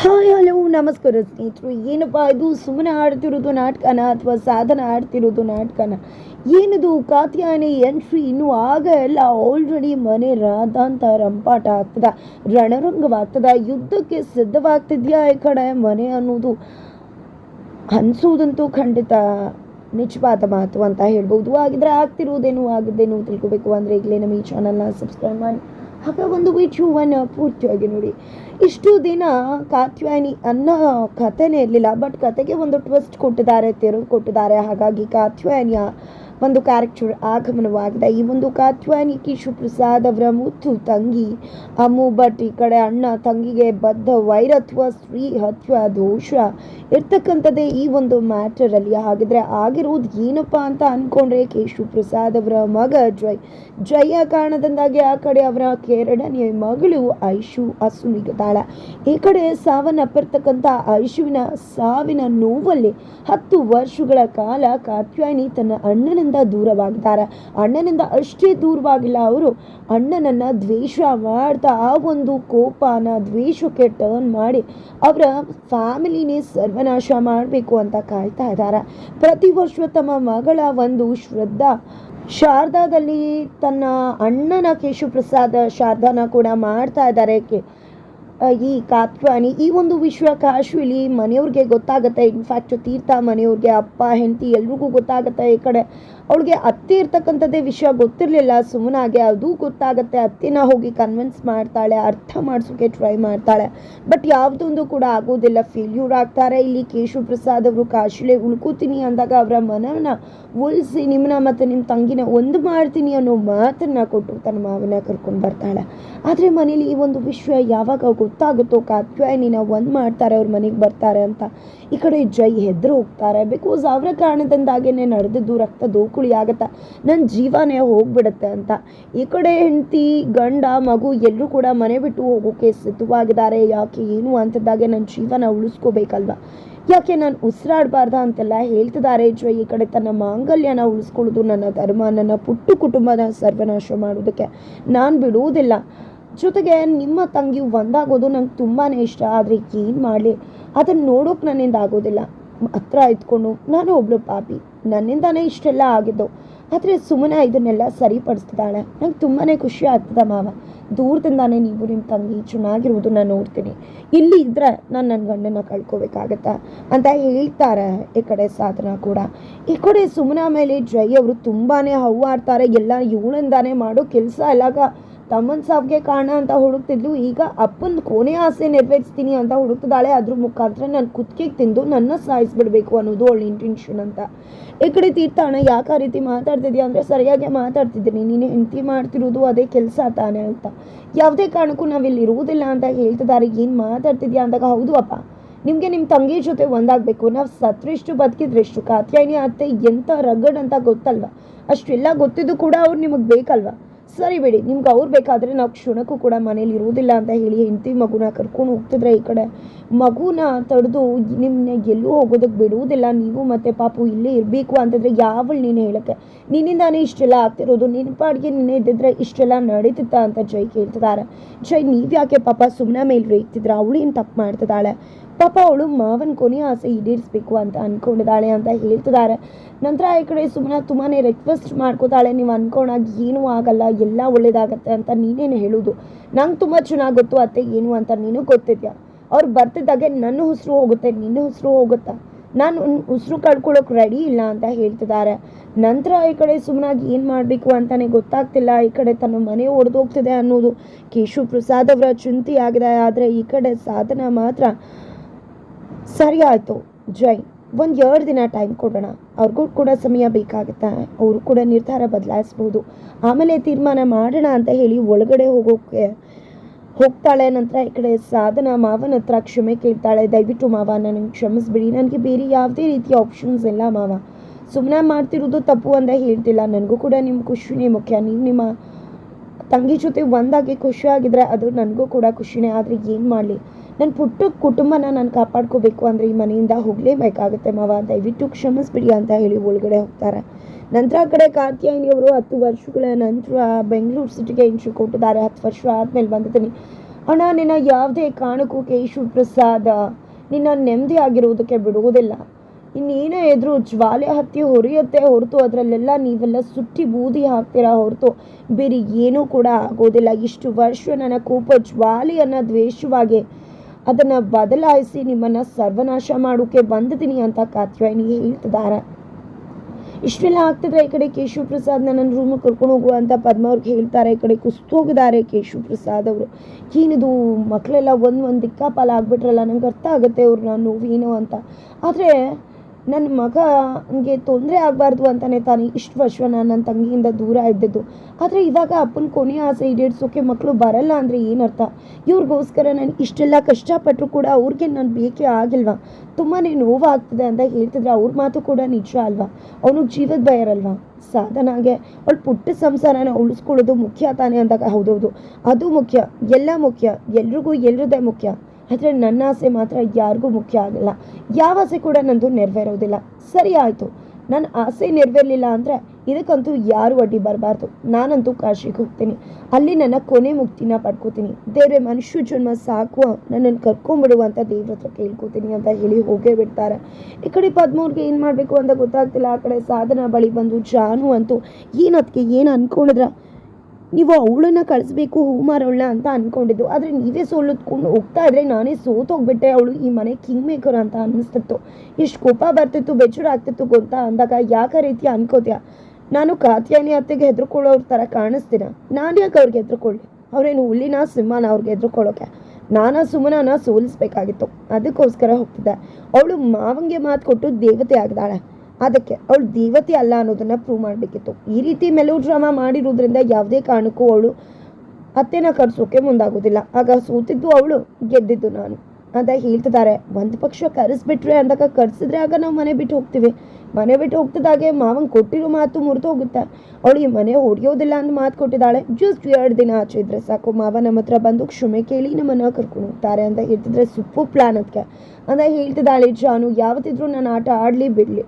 Hi, hello, ನಮಸ್ಕಾರ ಸ್ನೇಹಿತರು. ಏನಪ್ಪ ಇದು? ಸುಮ್ಮನೆ ಆಡ್ತಿರೋದು ನಾಟಕನ ಅಥವಾ ಸಾಧನ ಆಡ್ತಿರೋದು ನಾಟಕನ? ಏನದು? ಕಾತ್ಯಾಯನಿ ಎಂಟ್ರಿ ಇನ್ನೂ ಆಗ ಎಲ್ಲ ಆಲ್ರೆಡಿ ಮನೆ ರಾಧಾಂತ ರಂಪಾಟ ಆಗ್ತದ, ರಣರಂಗವಾಗ್ತದ, ಯುದ್ಧಕ್ಕೆ ಸಿದ್ಧವಾಗ್ತಿದ್ಯಾ ಈ ಕಡೆ ಮನೆ ಅನ್ನೋದು ಅನ್ಸೋದಂತೂ ಖಂಡಿತ ನಿಜವಾದ ಮಾತು ಅಂತ ಹೇಳ್ಬೋದು. ಆಗಿದ್ರೆ ಆಗ್ತಿರೋದೇನು, ಆಗಿದ್ದೇನು ತಿಳ್ಕೊಬೇಕು ಅಂದರೆ ಈಗಲೇ ನಮ್ಮ ಈ ಚಾನಲ್ನ ಸಬ್ಸ್ಕ್ರೈಬ್ ಮಾಡಿ. ಹಾಗೆ ಒಂದು ವಿಡಿಯೋವನ್ನು ಪೂರ್ತಿಯಾಗಿ ನೋಡಿ. ಇಷ್ಟು ದಿನ ಕಾತ್ಯಾಯನಿ ಅನ್ನೋ ಕಥೆನೇ ಇರಲಿಲ್ಲ ಬಟ್ ಕತೆಗೆ ಒಂದು ಟ್ವಿಸ್ಟ್ ಕೊಟ್ಟಿದ್ದಾರೆ ತೆರವು ಕೊಟ್ಟಿದ್ದಾರೆ. ಹಾಗಾಗಿ ಕಾತ್ಯಾಯನಿಯ ಒಂದು ಕ್ಯಾರೆಕ್ಟರ್ ಆಗಮನವಾಗಿದೆ. ಈ ಒಂದು ಕಾತ್ವಾನಿ ಕಿಶು ಪ್ರಸಾದ್ ಅವರ ಮುತ್ತು ತಂಗಿ. ಅಮ್ಮು ಭಟ್ ಈ ಕಡೆ ಅಣ್ಣ ತಂಗಿಗೆ ಬದ್ಧ ವೈರತ್ವ, ಸ್ತ್ರೀ ಹತ್ವ, ದೋಷ ಇರ್ತಕ್ಕಂಥದ್ದೇ ಈ ಒಂದು ಮ್ಯಾಟರಲ್ಲಿ ಹಾಗಿದ್ರೆ ಆಗಿರುವುದು ಏನಪ್ಪ ಅಂತ ಅನ್ಕೊಂಡ್ರೆ ಕೇಶು ಪ್ರಸಾದ್ ಅವರ ಮಗ ಜಯ್. ಜಯ ಕಾರಣದಿಂದಾಗಿ ಆ ಕಡೆ ಅವರ ಎರಡನೆಯ ಮಗಳು ಐಶು ಅಸುನಿಗಿದ್ದಾಳೆ ಈ ಕಡೆ ಸಾವನ್ನಪ್ಪಿರ್ತಕ್ಕಂಥ ಐಶುವಿನ ಸಾವಿನ ನೋವಲ್ಲಿ ಹತ್ತು ವರ್ಷಗಳ ಕಾಲ ಕಾತ್ಯಾಯಿನಿ ತನ್ನ ಅಣ್ಣನಿಂದ ದೂರವಾಗ್ತಾರೆ. ಅಣ್ಣನಿಂದ ಅಷ್ಟೇ ದೂರವಾಗಿಲ್ಲ ಅವರು. ಅಣ್ಣನನ್ನು ದ್ವೇಷ ಮಾಡ್ತಾ ಆ ಒಂದು ಕೋಪನ, ದ್ವೇಷಕ್ಕೆ ಟರ್ನ್ ಮಾಡಿ ಅವರ ಫ್ಯಾಮಿಲಿನೇ ಸರ್ವನಾಶ ಮಾಡಬೇಕು ಅಂತ ಕಾಯ್ತಾ ಇದ್ದಾರೆ. ಪ್ರತಿ ವರ್ಷ ತಮ್ಮ ಮಗಳ ಒಂದು ಶ್ರದ್ಧಾ ಶಾರದಾದಲ್ಲಿ ತನ್ನ ಅಣ್ಣನ ಕೇಶು ಪ್ರಸಾದ್ ಶಾರದಾನ ಕೂಡ ಮಾಡ್ತಾ ಇದ್ದಾರೆ. ಈ ಕಾತ್ವಾನಿ ಈ ಒಂದು ವಿಶ್ವ ಕಾಶುಲಿ ಮನೆಯವ್ರಿಗೆ ಗೊತ್ತಾಗುತ್ತೆ. ಇನ್ಫ್ಯಾಕ್ಟ್ ತೀರ್ಥ ಮನೆಯವ್ರಿಗೆ ಅಪ್ಪ, ಹೆಂಡತಿ ಎಲ್ರಿಗೂ ಗೊತ್ತಾಗುತ್ತೆ. ಈ ಕಡೆ ಅವಳಿಗೆ ಅತ್ತೆ ಇರ್ತಕ್ಕಂಥದ್ದೇ ವಿಷಯ ಗೊತ್ತಿರಲಿಲ್ಲ. ಸುಮ್ಮನಾಗೆ ಅದು ಗೊತ್ತಾಗುತ್ತೆ. ಅತ್ತೆನ ಹೋಗಿ ಕನ್ವಿನ್ಸ್ ಮಾಡ್ತಾಳೆ, ಅರ್ಥ ಮಾಡಿಸೋಕೆ ಟ್ರೈ ಮಾಡ್ತಾಳೆ. ಬಟ್ ಯಾವುದೊಂದು ಕೂಡ ಆಗೋದಿಲ್ಲ. ಫೇಲ್ಯೂರ್ ಆಗ್ತಾರೆ. ಇಲ್ಲಿ ಕೇಶವ ಪ್ರಸಾದ್ ಅವರು ಕಾಶಿಲೆ ಉಳ್ಕೋತೀನಿ ಅಂದಾಗ ಅವರ ಮನವನ್ನು ಉಳಿಸಿ ನಿಮ್ಮನ್ನ ಮತ್ತು ನಿಮ್ಮ ತಂಗಿನ ಒಂದು ಮಾಡ್ತೀನಿ ಅನ್ನೋ ಮಾತನ್ನ ಕೊಟ್ಟು ತನ್ನ ಮಾವನ ಕರ್ಕೊಂಡು ಬರ್ತಾಳೆ. ಆದರೆ ಮನೇಲಿ ಈ ಒಂದು ವಿಷಯ ಯಾವಾಗ ಗೊತ್ತಾಗುತ್ತೋ ಕಾತ್ಯಾಯನಿನ ಒಂದು ಮಾಡ್ತಾರೆ, ಅವ್ರ ಮನೆಗೆ ಬರ್ತಾರೆ ಅಂತ. ಈ ಕಡೆ ಜೈ ಹೆದ್ರು ಹೋಗ್ತಾರೆ. ಬಿಕಾಸ್ ಅವರ ಕಾರಣದಿಂದಾಗೇನೆ ನಡೆದಿದ್ದು ರಕ್ತ ದೋಕುಳಿ ಆಗತ್ತೆ. ನನ್ನ ಜೀವನೇ ಹೋಗ್ಬಿಡುತ್ತೆ ಅಂತ. ಈ ಕಡೆ ಹೆಂಡತಿ, ಗಂಡ, ಮಗು ಎಲ್ಲರೂ ಕೂಡ ಮನೆ ಬಿಟ್ಟು ಹೋಗೋಕೆ ಸಿದ್ಧವಾಗಿದ್ದಾರೆ. ಯಾಕೆ ಏನು ಅಂತಿದ್ದಾಗೆ ನನ್ನ ಜೀವನ ಉಳಿಸ್ಕೋಬೇಕಲ್ವಾ? ಯಾಕೆ ನಾನು ಉಸಿರಾಡಬಾರ್ದ ಅಂತೆಲ್ಲ ಹೇಳ್ತಿದ್ದಾರೆ ಜೈ. ಈ ಕಡೆ ತನ್ನ ಮಾಂಗಲ್ಯನ ಉಳಿಸ್ಕೊಳ್ಳೋದು ನನ್ನ ಧರ್ಮ, ನನ್ನ ಪುಟ್ಟು ಕುಟುಂಬನ ಸರ್ವನಾಶ ಮಾಡೋದಕ್ಕೆ. ನಾನು ಬಿಡುವುದಿಲ್ಲ. ಜೊತೆಗೆ ನಿಮ್ಮ ತಂಗಿ ಒಂದಾಗೋದು ನಂಗೆ ತುಂಬಾ ಇಷ್ಟ, ಆದರೆ ಏನು ಮಾಡಲಿ? ಅದನ್ನು ನೋಡೋಕೆ ನನ್ನಿಂದ ಆಗೋದಿಲ್ಲ. ಹತ್ರ ಇದ್ಕೊಂಡು ನಾನು ಒಬ್ಳು ಪಾಪಿ. ನನ್ನಿಂದಾನೇ ಇಷ್ಟೆಲ್ಲ ಆಗಿದ್ದು. ಆದರೆ ಸುಮ್ಮನೆ ಇದನ್ನೆಲ್ಲ ಸರಿಪಡಿಸ್ತಿದ್ದಾಳೆ. ನಂಗೆ ತುಂಬಾ ಖುಷಿ ಆಗ್ತದೆ ಮಾವ. ದೂರದಿಂದಾನೇ ನೀವು ನಿಮ್ಮ ತಂಗಿ ಚೆನ್ನಾಗಿರುವುದನ್ನ ನೋಡ್ತೀನಿ. ಇಲ್ಲಿ ಇದ್ದರೆ ನಾನು ನನ್ನ ಗಂಡನ ಕಳ್ಕೊಬೇಕಾಗತ್ತಾ? ಅಂತ ಹೇಳ್ತಾರೆ ಈ ಕಡೆ ಸಾಧನ ಕೂಡ. ಈ ಕಡೆ ಸುಮ್ಮನ ಮೇಲೆ ಜೈ ಅವರು ತುಂಬಾ ಹೌವಾಡ್ತಾರೆ ಎಲ್ಲ ಇವಳಿಂದಾನೇ ಮಾಡೋ ಕೆಲಸ ಎಲ್ಲಾಗ ತಮ್ಮನ ಸಾವಿಗೆ ಕಾರಣ ಅಂತ ಹುಡುಕ್ತಿದ್ಲು. ಈಗ ಅಪ್ಪನ ಕೊನೆ ಆಸೆ ನೆರವೇರಿಸ್ತೀನಿ ಅಂತ ಹುಡುಕ್ತಿದ್ದಾಳೆ. ಅದ್ರ ಮುಖಾಂತರ ನಾನು ಕುತ್ತಿಗೆ ತಿಂದು ನನ್ನ ಸಾಯಿಸ್ಬಿಡ್ಬೇಕು ಅನ್ನೋದು ಅವಳ ಇಂಟೆನ್ಷನ್ ಅಂತ. ಈ ಕಡೆ ತೀರ್ಥಾಣ ಯಾಕೆ ಆ ರೀತಿ ಮಾತಾಡ್ತಿದ್ಯಾ? ಅಂದರೆ, ಸರಿಯಾಗಿ ಮಾತಾಡ್ತಿದ್ದೀನಿ. ನೀನು ಹೆಂಡತಿ ಮಾಡ್ತಿರೋದು ಅದೇ ಕೆಲಸ ತಾನೇ ಅಂತ. ಯಾವುದೇ ಕಾರಣಕ್ಕೂ ನಾವಿಲ್ಲಿ ಇರುವುದಿಲ್ಲ ಅಂತ ಹೇಳ್ತಿದ್ದಾರೆ. ಏನು ಮಾತಾಡ್ತಿದ್ಯಾ ಅಂದಾಗ, ಹೌದು ಅಪ್ಪ, ನಿಮಗೆ ನಿಮ್ಮ ತಂಗಿ ಜೊತೆ ಒಂದಾಗಬೇಕು. ನಾವು ಬದುಕಿದ್ರೆ ಬದುಕಿದ್ರೆಷ್ಟು ಕಾತ್ಯಾಯಿನಿ ಅತ್ತೆ? ಎಂಥ ರಗಡ್ ಅಂತ ಗೊತ್ತಲ್ವಾ? ಅಷ್ಟೆಲ್ಲ ಗೊತ್ತಿದ್ದು ಕೂಡ ಅವ್ರು ನಿಮಗೆ ಬೇಕಲ್ವಾ? ಸರಿ ಬಿಡಿ, ನಿಮ್ಗೆ ಅವ್ರು ಬೇಕಾದರೆ ನಾವು ಕ್ಷಣಕ್ಕೂ ಕೂಡ ಮನೇಲಿ ಇರೋದಿಲ್ಲ ಅಂತ ಹೇಳಿ ಹೆಂಡತಿ ಮಗುನ ಕರ್ಕೊಂಡು ಹೋಗ್ತಿದ್ರೆ ಈ ಕಡೆ. ಮಗುನ ತಡೆದು ನಿಮ್ಮನ್ನ ಎಲ್ಲೂ ಹೋಗೋದಕ್ಕೆ ಬಿಡುವುದಿಲ್ಲ, ನೀವು ಮತ್ತು ಪಾಪು ಇಲ್ಲೇ ಇರಬೇಕು ಅಂತಂದರೆ ಯಾವಳು ನೀನು ಹೇಳಕ್ಕೆ? ನಿನ್ನಿಂದಾನೇ ಇಷ್ಟೆಲ್ಲ ಆಗ್ತಿರೋದು ನಿನ್ನ ಪಾಡಿಗೆ ನಿನ್ನೆ ಇದ್ದಿದ್ರೆ ಇಷ್ಟೆಲ್ಲ ನಡೀತಿತ್ತ ಅಂತ ಜೈ ಕೇಳ್ತಿದ್ದಾರೆ ಜೈ, ನೀವು ಯಾಕೆ ಪಾಪ ಸುಮ್ಮನೆ ಮೇಲೆ ರೇಗ್ತಿದ್ರೆ? ಏನು ತಪ್ಪು ಮಾಡ್ತಿದ್ದಾಳೆ? ಪಾಪ ಅವಳು ಮಾವನ ಕೊನೆಯ ಆಸೆ ಈಡೇರಿಸ್ಬೇಕು ಅಂತ ಅಂದ್ಕೊಂಡಿದ್ದಾಳೆ ಅಂತ ಹೇಳ್ತಿದ್ದಾರೆ ನಂತರ ಈ ಕಡೆ ಸುಮ್ಮನೆ ತುಂಬಾ ರಿಕ್ವೆಸ್ಟ್ ಮಾಡ್ಕೋತಾಳೆ, ನೀವು ಅನ್ಕೊಂಡಾಗ ಏನೂ ಆಗಲ್ಲ ಎಲ್ಲ ಒಳ್ಳೇದಾಗತ್ತೆ ಅಂತ ನೀನೇನು ಹೇಳೋದು? ನಂಗೆ ತುಂಬ ಚೆನ್ನಾಗಿ ಗೊತ್ತು, ಅತ್ತೆ ಏನು ಅಂತ ನೀನು ಗೊತ್ತಿದ್ಯಾ? ಅವ್ರು ಬರ್ತಿದ್ದಾಗೆ ನನ್ನ ಉಸಿರು ಹೋಗುತ್ತೆ, ನಿನ್ನ ಉಸಿರು ಹೋಗುತ್ತಾ? ನಾನು ಉಸಿರು ಕಳ್ಕೊಳ್ಳೋಕೆ ರೆಡಿ ಇಲ್ಲ ಅಂತ ಹೇಳ್ತಿದ್ದಾರೆ. ನಂತರ ಈ ಕಡೆ ಸುಮ್ಮನಾಗಿ ಏನು ಮಾಡಬೇಕು ಅಂತಲೇ ಗೊತ್ತಾಗ್ತಿಲ್ಲ, ಈ ಕಡೆ ತನ್ನ ಮನೆ ಒಡೆದೋಗ್ತಿದೆ ಅನ್ನೋದು. ಕೇಶವ ಪ್ರಸಾದ್ ಅವರ ಚಿಂತೆ ಆಗಿದೆ, ಆದರೆ ಈ ಕಡೆ ಸಾಧನ ಮಾತ್ರ ಸರಿ ಆಯಿತು. ಜೈ. ಒಂದು ಎರಡು ದಿನ ಟೈಮ್ ಕೊಡೋಣ. ಅವ್ರಿಗೂ ಕೂಡ ಸಮಯ ಬೇಕಾಗುತ್ತೆ. ಅವರು ಕೂಡ ನಿರ್ಧಾರ ಬದಲಾಯಿಸ್ಬೋದು. ಆಮೇಲೆ ತೀರ್ಮಾನ ಮಾಡೋಣ ಅಂತ ಹೇಳಿ ಒಳಗಡೆ ಹೋಗೋಕ್ಕೆ ಹೋಗ್ತಾಳೆ. ನಂತರ ಈ ಕಡೆ ಸಾಧನ ಮಾವನ ಹತ್ರ ಕ್ಷಮೆ ಕೇಳ್ತಾಳೆ. ದಯವಿಟ್ಟು ಮಾವ ನನಗೆ ಕ್ಷಮಿಸ್ಬಿಡಿ. ನನಗೆ ಬೇರೆ ಯಾವುದೇ ರೀತಿಯ ಆಪ್ಷನ್ಸ್ ಇಲ್ಲ ಮಾವ. ಸುಮ್ಮನೆ ಮಾಡ್ತಿರೋದು ತಪ್ಪು ಅಂತ ಹೇಳ್ತಿಲ್ಲ. ನನಗೂ ಕೂಡ ನಿಮ್ಮ ಖುಷಿನೇ ಮುಖ್ಯ. ನೀವು ನಿಮ್ಮ ತಂಗಿ ಜೊತೆ ಒಂದಾಗಿ ಖುಷಿಯಾಗಿದ್ರೆ ಅದು ನನಗೂ ಕೂಡ ಖುಷಿನೇ. ಆದರೆ ಏನು ಮಾಡಲಿ? ನನ್ನ ಪುಟ್ಟ ಕುಟುಂಬನ ನಾನು ಕಾಪಾಡ್ಕೋಬೇಕು ಅಂದರೆ ಈ ಮನೆಯಿಂದ ಹೋಗಲೇಬೇಕಾಗುತ್ತೆ ಮಾವ. ದಯವಿಟ್ಟು ಕ್ಷಮಿಸ್ಬಿಡಿ ಅಂತ ಹೇಳಿ ಒಳಗಡೆ ಹೋಗ್ತಾರೆ. ನಂತರ ಆ ಕಡೆ ಕಾರ್ತಿಯಾಯಿನಿಯವರು ಹತ್ತು ವರ್ಷಗಳ ನಂತರ ಬೆಂಗಳೂರು ಸಿಟಿಗೆ ಇಂಟ್ರಿ ಕೊಟ್ಟಿದ್ದಾರೆ. ಹತ್ತು ವರ್ಷ ಆದಮೇಲೆ ಬಂದಿದ್ದೀನಿ. ಅಣ್ಣ, ನಿನ್ನ ಯಾವುದೇ ಕಾರಣಕ್ಕೂ ಕೇಶವ ಪ್ರಸಾದ ನಿನ್ನ ನೆಮ್ಮದಿ ಆಗಿರುವುದಕ್ಕೆ ಬಿಡುವುದಿಲ್ಲ. ಇನ್ನೇನೇ ಎದುರು ಜ್ವಾಲೆ ಹತ್ತಿ ಹೊರೆಯುತ್ತೆ ಹೊರತು ಅದರಲ್ಲೆಲ್ಲ ನೀವೆಲ್ಲ ಸುಟ್ಟಿ ಬೂದಿ ಹಾಕ್ತೀರಾ ಹೊರತು? ಬೇರೆ ಏನೂ ಕೂಡ ಆಗೋದಿಲ್ಲ. ಇಷ್ಟು ವರ್ಷ ನನ್ನ ಕೋಪ ಜ್ವಾಲೆಯನ್ನು ದ್ವೇಷವಾಗಿ ಅದನ್ನು ಬದಲಾಯಿಸಿ ನಿಮ್ಮನ್ನು ಸರ್ವನಾಶ ಮಾಡೋಕ್ಕೆ ಬಂದಿದ್ದೀನಿ ಅಂತ ಕಾತ್ಯಾಯಿನಿ ಹೇಳ್ತಿದ್ದಾರೆ. ಇಷ್ಟೆಲ್ಲ ಆಗ್ತಿದ್ರೆ ಈ ಕಡೆ ಕೇಶವ ಪ್ರಸಾದ್ ನನ್ನ ರೂಮಿಗೆ ಕರ್ಕೊಂಡು ಹೋಗುವ ಅಂತ ಪದ್ಮ ಅವ್ರಿಗೆ ಹೇಳ್ತಾರೆ. ಈ ಕಡೆ ಕುಸ್ತು ಹೋಗಿದ್ದಾರೆ ಕೇಶವ ಪ್ರಸಾದ್ ಅವರು. ಏನಿದು ಮಕ್ಕಳೆಲ್ಲ ಒಂದು ಒಂದು ದಿಕ್ಕಾಪಾಲ ಆಗ್ಬಿಟ್ರಲ್ಲ ನಂಗೆ ಅರ್ಥ ಆಗುತ್ತೆ ಅವ್ರನ್ನ ಏನು ಅಂತ. ಆದರೆ ನನ್ನ ಮಗನಿಗೆ ತೊಂದರೆ ಆಗಬಾರ್ದು ಅಂತಲೇ ತಾನೆ ಇಷ್ಟು ವರ್ಷ ನಾನು ನನ್ನ ತಂಗಿಯಿಂದ ದೂರ ಇದ್ದಿದ್ದು. ಆದರೆ ಇವಾಗ ಅಪ್ಪನ ಕೊನೆಯ ಆಸೆ ಈಡೇರಿಸೋಕೆ ಮಕ್ಕಳು ಬರಲ್ಲ ಅಂದರೆ ಏನರ್ಥ? ಇವ್ರಿಗೋಸ್ಕರ ನಾನು ಇಷ್ಟೆಲ್ಲ ಕಷ್ಟಪಟ್ಟರು ಕೂಡ ಅವ್ರಿಗೆ ನಾನು ಬೇಕೇ ಆಗಿಲ್ವಾ? ತುಂಬಾ ನೋವಾಗ್ತದೆ ಅಂತ ಹೇಳ್ತಿದ್ರೆ ಅವ್ರ ಮಾತು ಕೂಡ ನಿಜ ಅಲ್ವಾ? ಅವನಿಗೆ ಜೀವದ ಭಯ ಇರಲ್ವಾ ಸಾಧನಾಗೆ ಅವಳು ಪುಟ್ಟ ಸಂಸಾರನ ಉಳಿಸ್ಕೊಳ್ಳೋದು ಮುಖ್ಯ ತಾನೇ ಅಂದಾಗ ಹೌದೌದು. ಅದು ಮುಖ್ಯ. ಎಲ್ಲ ಮುಖ್ಯ. ಎಲ್ರಿಗೂ ಎಲ್ರದೇ ಮುಖ್ಯ. ಆದರೆ ನನ್ನ ಆಸೆ ಮಾತ್ರ ಯಾರಿಗೂ ಮುಖ್ಯ ಆಗಲ್ಲ. ಯಾವ ಆಸೆ ಕೂಡ ನಂದು ನೆರವೇರೋದಿಲ್ಲ. ಸರಿ ಆಯಿತು. ನನ್ನ ಆಸೆ ನೆರವೇರಲಿಲ್ಲ ಅಂದರೆ ಇದಕ್ಕಂತೂ ಯಾರು ಅಡ್ಡಿ ಬರಬಾರ್ದು. ನಾನಂತೂ ಕಾಶಿಗೆ ಹೋಗ್ತೀನಿ. ಅಲ್ಲಿ ನನ್ನ ಕೊನೆ ಮುಕ್ತಿನ ಪಡ್ಕೋತೀನಿ. ದೇವ್ರೆ, ಮನುಷ್ಯ ಜನ್ಮ ಸಾಕು. ನನ್ನನ್ನು ಕರ್ಕೊಂಡ್ಬಿಡು ಅಂತ ದೇವ್ರ ಹತ್ರ ಕೇಳ್ಕೊತೀನಿ ಅಂತ ಹೇಳಿ ಹೋಗೇ ಬಿಡ್ತಾರೆ. ಈ ಕಡೆ ಪದ್ಮೂರಿಗೆ ಏನು ಮಾಡಬೇಕು ಅಂತ ಗೊತ್ತಾಗ್ತಿಲ್ಲ. ಆ ಕಡೆ ಸಾಧನ ಬಳಿ ಬಂದು ಜಾನು ಅಂತೂ ಅದಕ್ಕೆ ಏನು ಅಂದ್ಕೊಂಡಿದ್ರ ನೀವು ಅವಳನ್ನ ಕಳಿಸ್ಬೇಕು ಹೂ ಮಾರೋಳ ಅಂತ ಅಂದ್ಕೊಂಡಿದ್ದು ಆದರೆ ನೀವೇ ಸೋಲತ್ಕೊಂಡು ಹೋಗ್ತಾ ಇದ್ರೆ ನಾನೇ ಸೋತೋಗ್ಬಿಟ್ಟೆ ಅವಳು ಈ ಮನೆ ಕಿಂಗ್ ಮೇಕರ್ ಅಂತ ಅನ್ನಿಸ್ತಿತ್ತು. ಎಷ್ಟು ಕೋಪ ಬರ್ತಿತ್ತು ಬೆಚ್ಚುರು ಆಗ್ತಿತ್ತು ಗೊತ್ತಾ? ಅಂದಾಗ ಯಾಕೆ ರೀತಿ ಅನ್ಕೋತೀಯ? ನಾನು ಕಾತ್ಯಾನಿ ಅತ್ತೆಗೆ ಹೆದರ್ಕೊಳ್ಳೋರ ಥರ ಕಾಣಿಸ್ತೀನ? ನಾನು ಯಾಕೆ ಅವ್ರಿಗೆ ಹೆದರ್ಕೊಳ್ಳಿ? ಅವ್ರೇನು ಹುಲ್ಲಿನ, ಸಿಂಹನ ಅವ್ರಿಗೆ ಹೆದರ್ಕೊಳ್ಳೋಕೆ? ನಾನಾ ಸುಮ್ಮನ ಸೋಲಿಸ್ಬೇಕಾಗಿತ್ತು. ಅದಕ್ಕೋಸ್ಕರ ಹೋಗ್ತಿದ್ದೆ. ಅವಳು ಮಾವಂಗೆ ಮಾತು ಕೊಟ್ಟು ದೇವತೆ ಆಗಿದ್ದಾಳೆ ಅದಕ್ಕೆ ಅವಳು ದೇವತೆ ಅಲ್ಲ ಅನ್ನೋದನ್ನ ಪ್ರೂವ್ ಮಾಡಬೇಕಿತ್ತು. ಈ ರೀತಿ ಮೆಲೋ ಡ್ರಾಮಾ ಮಾಡಿರೋದ್ರಿಂದ ಯಾವುದೇ ಕಾರಣಕ್ಕೂ ಅವಳು ಅತ್ತೆನ ಕರ್ಸೋಕೆ ಮುಂದಾಗೋದಿಲ್ಲ ಆಗ ಸೋತಿದ್ದು ಅವಳು, ಗೆದ್ದಿದ್ದು ನಾನು. ಅಂತ ಹೇಳ್ತಿದ್ದಾರೆ. ಒಂದು ಪಕ್ಷ ಕರೆಸ್ಬಿಟ್ರೆ ಅಂದಾಗ ಕರೆಸಿದ್ರೆ ಆಗ ನಾವು ಮನೆ ಬಿಟ್ಟು ಹೋಗ್ತೀವಿ. ಮನೆ ಬಿಟ್ಟು ಹೋಗ್ತಿದ್ದಾಗೆ ಮಾವಂಗೆ ಕೊಟ್ಟಿರೋ ಮಾತು ಮುರಿದು ಹೋಗುತ್ತೆ. ಅವಳು ಈ ಮನೆ ಹೊಡೆಯೋದಿಲ್ಲ ಅಂತ ಮಾತು ಕೊಟ್ಟಿದ್ದಾಳೆ. ಜಸ್ಟ್ ಎರಡು ದಿನ ಆಚೆ ಇದ್ರೆ ಸಾಕು. ಮಾವ ನಮ್ಮ ಹತ್ರ ಬಂದು ಕ್ಷಮೆ ಕೇಳಿ ನಮ್ಮನ್ನು ಕರ್ಕೊಂಡು ಹೋಗ್ತಾರೆ ಅಂತ ಹೇಳ್ತಿದ್ರೆ ಸುಪ್ಪು ಪ್ಲಾನ್ ಅದಕ್ಕೆ ಅಂತ ಹೇಳ್ತಿದ್ದಾಳೆ ಜಾನು. ಯಾವತ್ತಿದ್ರೂ ನಾನು ಆಟ ಆಡಲಿ ಬಿಡಲಿ.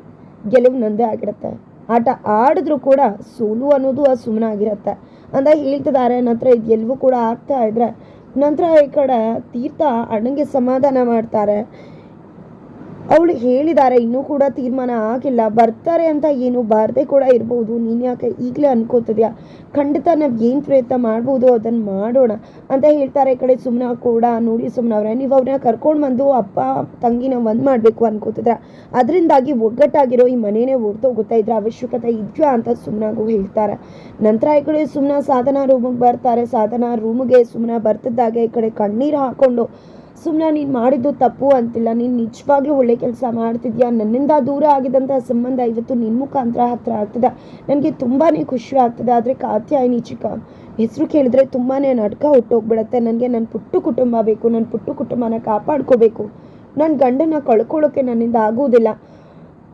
ಗೆಲುವು ನಂದೇ ಆಗಿರುತ್ತೆ. ಆಟ ಆಡಿದ್ರೂ ಕೂಡ ಸೋಲು ಅನ್ನೋದು ಅದು ಸುಮ್ಮನೆ ಆಗಿರುತ್ತೆ. ಅಂತ ಹೇಳ್ತಿದ್ದಾರೆ ನಂತರ ಇದು ಇದೆಲ್ಲವೂ ಕೂಡ ಆಗ್ತಾ ಇದ್ರೆ ನಂತರ ಈ ಕಡೆ ತೀರ್ಥ ಅಣ್ಣಂಗೆ ಸಮಾಧಾನ ಮಾಡ್ತಾರೆ. ಅವಳು ಹೇಳಿದ್ದಾರೆ ಇನ್ನೂ ಕೂಡ ತೀರ್ಮಾನ ಆಗಿಲ್ಲ. ಬರ್ತಾರೆ ಅಂತ ಏನು ಬಾರದೆ ಕೂಡ ಇರ್ಬೋದು. ನೀನು ಯಾಕೆ ಈಗಲೇ ಅನ್ಕೋತಿದ್ಯಾ? ಖಂಡಿತ ನಾವು ಏನು ಪ್ರಯತ್ನ ಮಾಡ್ಬೋದು ಅದನ್ನು ಮಾಡೋಣ ಅಂತ ಹೇಳ್ತಾರೆ. ಈ ಕಡೆ ಸುಮ್ಮನೆ ಕೂಡ, ನೋಡಿ ಸುಮ್ಮನೆ ಅವರೇ, ನೀವು ಅವ್ರನ್ನ ಕರ್ಕೊಂಡು ಬಂದು ಅಪ್ಪ, ತಂಗಿನ ಒಂದು ಮಾಡಬೇಕು ಅನ್ಕೋತಿದ್ರ? ಅದರಿಂದಾಗಿ ಒಗ್ಗಟ್ಟಾಗಿರೋ ಈ ಮನೆಯೇ ಹೊರ್ಟೋಗುತ್ತಾ ಇದ್ರ ಅವಶ್ಯಕತೆ ಇದೆಯಾ ಅಂತ ಸುಮ್ಮನಾಗೂ ಹೇಳ್ತಾರೆ. ನಂತರ ಈ ಕಡೆ ಸುಮ್ಮನೆ ಸಾಧನಾ ರೂಮಿಗೆ ಬರ್ತಾರೆ. ಸಾಧನಾ ರೂಮಿಗೆ ಸುಮ್ಮನೆ ಬರ್ತಿದ್ದಾಗೆ ಈ ಕಡೆ ಕಣ್ಣೀರು ಹಾಕೊಂಡು ಸುಮ್ಮನೆ ನೀನು ಮಾಡಿದ್ದು ತಪ್ಪು ಅಂತಿಲ್ಲ. ನೀನು ನಿಜವಾಗ್ಲೂ ಒಳ್ಳೆ ಕೆಲಸ ಮಾಡ್ತಿದ್ಯಾ? ನನ್ನಿಂದ ದೂರ ಆಗಿದ್ದಂಥ ಸಂಬಂಧ ಇವತ್ತು ನಿನ್ನ ಮುಖಾಂತರ ಹತ್ರ ಆಗ್ತದೆ. ನನಗೆ ತುಂಬಾ ಖುಷಿ ಆಗ್ತದೆ. ಆದರೆ ಕಾತ್ಯಾಯಿನಿ ಚಿಕ್ಕ ಹೆಸರು ಕೇಳಿದ್ರೆ ತುಂಬಾ ನಡ್ಕ ಹುಟ್ಟೋಗ್ಬಿಡತ್ತೆ. ನನಗೆ ನನ್ನ ಪುಟ್ಟು ಕುಟುಂಬ ಬೇಕು. ನನ್ನ ಪುಟ್ಟು ಕುಟುಂಬನ ಕಾಪಾಡ್ಕೋಬೇಕು. ನನ್ನ ಗಂಡನ ಕಳ್ಕೊಳ್ಳೋಕ್ಕೆ ನನ್ನಿಂದ ಆಗೋದಿಲ್ಲ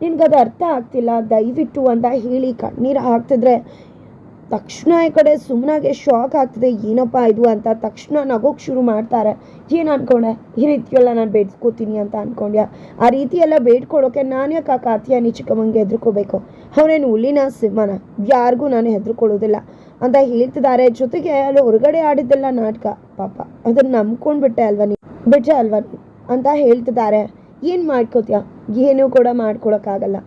ನಿನಗದು ಅರ್ಥ ಆಗ್ತಿಲ್ಲ. ದಯವಿಟ್ಟು ಅಂತ ಹೇಳಿ ಕಣ್ಣೀರು ಹಾಕ್ತಿದ್ರೆ ತಕ್ಷಣ ಈ ಕಡೆ ಸುಮ್ಮನಾಗೆ ಶಾಕ್ ಆಗ್ತದೆ, ಏನಪ್ಪ ಇದು ಅಂತ ತಕ್ಷಣ ನಗೋಕ್ ಶುರು ಮಾಡ್ತಾರೆ. ಏನು ಅನ್ಕೊಂಡೆ? ಈ ರೀತಿಯೆಲ್ಲ ನಾನು ಬೇಡ್ಕೋತೀನಿ ಅಂತ ಅನ್ಕೊಂಡ್ಯಾ? ಆ ರೀತಿ ಎಲ್ಲ ಬೇಡ್ಕೊಳ್ಳೋಕೆ ನಾನು ಯಾಕೆ ಆ ಕಾತಿಯಾನಿ ಚಿಕ್ಕಮ್ಮಂಗೆ ಹೆದರ್ಕೋಬೇಕು? ಅವನೇನು ಹುಲ್ಲಿನ ಸಿಂಹನ? ಯಾರಿಗೂ ನಾನು ಹೆದರ್ಕೊಳ್ಳೋದಿಲ್ಲ. ಅಂತ ಹೇಳ್ತಿದ್ದಾರೆ. ಜೊತೆಗೆ ಅಲ್ಲಿ ಹೊರಗಡೆ ಆಡಿದ್ದೆಲ್ಲ ನಾಟಕ. ಪಾಪ ಅದನ್ನ ನಂಬ್ಕೊಂಡ್ಬಿಟ್ಟೆ ಅಲ್ವಾ ನೀ ಬಿಟ್ಟೆ ಅಲ್ವಾ ಅಂತ ಹೇಳ್ತಿದ್ದಾರೆ. ಏನು ಮಾಡ್ಕೋತೀಯ? ಏನೂ ಕೂಡ ಮಾಡ್ಕೊಳಕ್ಕಾಗಲ್ಲ.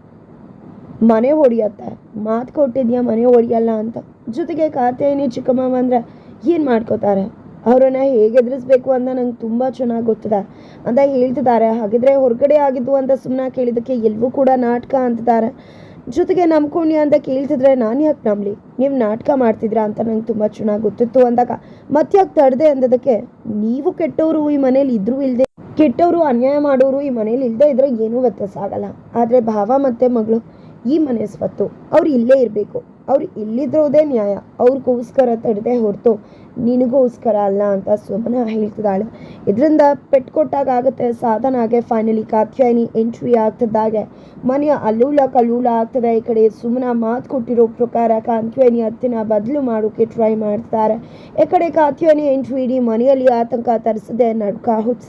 ಮನೆ ಹೊಡಿಯತ್ತೆ ಮಾತು ಕೊಟ್ಟಿದ್ಯಾ ಮನೆ ಹೊಡಿಯಲ್ಲ ಅಂತ. ಜೊತೆಗೆ ಕಾತ್ಯಾಯಿನಿ ಚಿಕ್ಕಮ್ಮ ಅಂದ್ರೆ ಏನು ಮಾಡ್ಕೋತಾರೆ? ಅವರನ್ನ ಹೇಗೆ ಎದುರಿಸ್ಬೇಕು ಅಂತ ನಂಗೆ ತುಂಬ ಚೆನ್ನಾಗಿ ಗೊತ್ತಿದೆ. ಅಂತ ಹೇಳ್ತಿದ್ದಾರೆ. ಹಾಗಿದ್ರೆ ಹೊರಗಡೆ ಆಗಿದ್ದು ಅಂತ ಸುಮ್ಮನೆ ಕೇಳಿದ್ದಕ್ಕೆ ಎಲ್ಲವೂ ಕೂಡ ನಾಟಕ ಅಂತಿದ್ದಾರೆ. ಜೊತೆಗೆ ನಂಬ್ಕೊಂಡಿ ಅಂತ ಕೇಳ್ತಿದ್ರೆ ನಾನು ಯಾಕೆ ನಂಬಲಿ? ನೀವು ನಾಟಕ ಮಾಡ್ತಿದ್ರಾ ಅಂತ ನಂಗೆ ತುಂಬ ಚೆನ್ನಾಗಿ ಗೊತ್ತಿತ್ತು ಅಂದಾಗ ಮತ್ತ್ಯಾಕೆ ತಡದೆ ಅಂದದಕ್ಕೆ, ನೀವು ಕೆಟ್ಟವರು ಈ ಮನೇಲಿ ಇದ್ರೂ ಇಲ್ಲದೆ ಕೆಟ್ಟವರು ಅನ್ಯಾಯ ಮಾಡೋರು ಈ ಮನೇಲಿ ಇಲ್ಲದೆ ಇದ್ರೆ ಏನೂ ವ್ಯತ್ಯಾಸ ಆಗಲ್ಲ. ಆದರೆ ಭಾವ ಮತ್ತು ಮಗಳು ಈ ಮನೆ ಸ್ವತ್ತು. ಅವ್ರು ಇಲ್ಲೇ ಇರಬೇಕು. ಅವ್ರು ಇಲ್ಲಿದ್ರೋದೇ ನ್ಯಾಯ. ಅವ್ರಿಗೋಸ್ಕರ ತಡದೆ ಹೊರತು ನಿನಗೋಸ್ಕರ ಅಲ್ಲ ಅಂತ ಸುಮ್ಮನೆ ಹೇಳ್ತಿದ್ದಾಳೆ. ಇದರಿಂದ ಆಗುತ್ತೆ ಸಾಧನಾಗೆ ಫೈನಲಿ ಕಾತ್ಯಾಯಿನಿ ಎಂಟ್ರಿ ಆಗ್ತಿದ್ದಾಗೆ. ಮನೆ ಅಲ್ಲೂಲ ಕಲ್ಲೂಲ ಆಗ್ತದೆ. ಈ ಕಡೆ ಸುಮನ ಮಾತು ಕೊಟ್ಟಿರೋ ಪ್ರಕಾರ ಕಾತ್ಯಾಯಿನಿ ಹತ್ತಿನ ಬದಲು ಮಾಡೋಕೆ ಟ್ರೈ ಮಾಡ್ತಾರೆ ಈ ಕಡೆ ಕಾತ್ಯಾಯಿನಿ ಎಂಟ್ರಿ ಇಡೀ ಮನೆಯಲ್ಲಿ ಆತಂಕ ತರಿಸದೆ. ನಡ್ಕ ಹುಟ್ಟಿಸ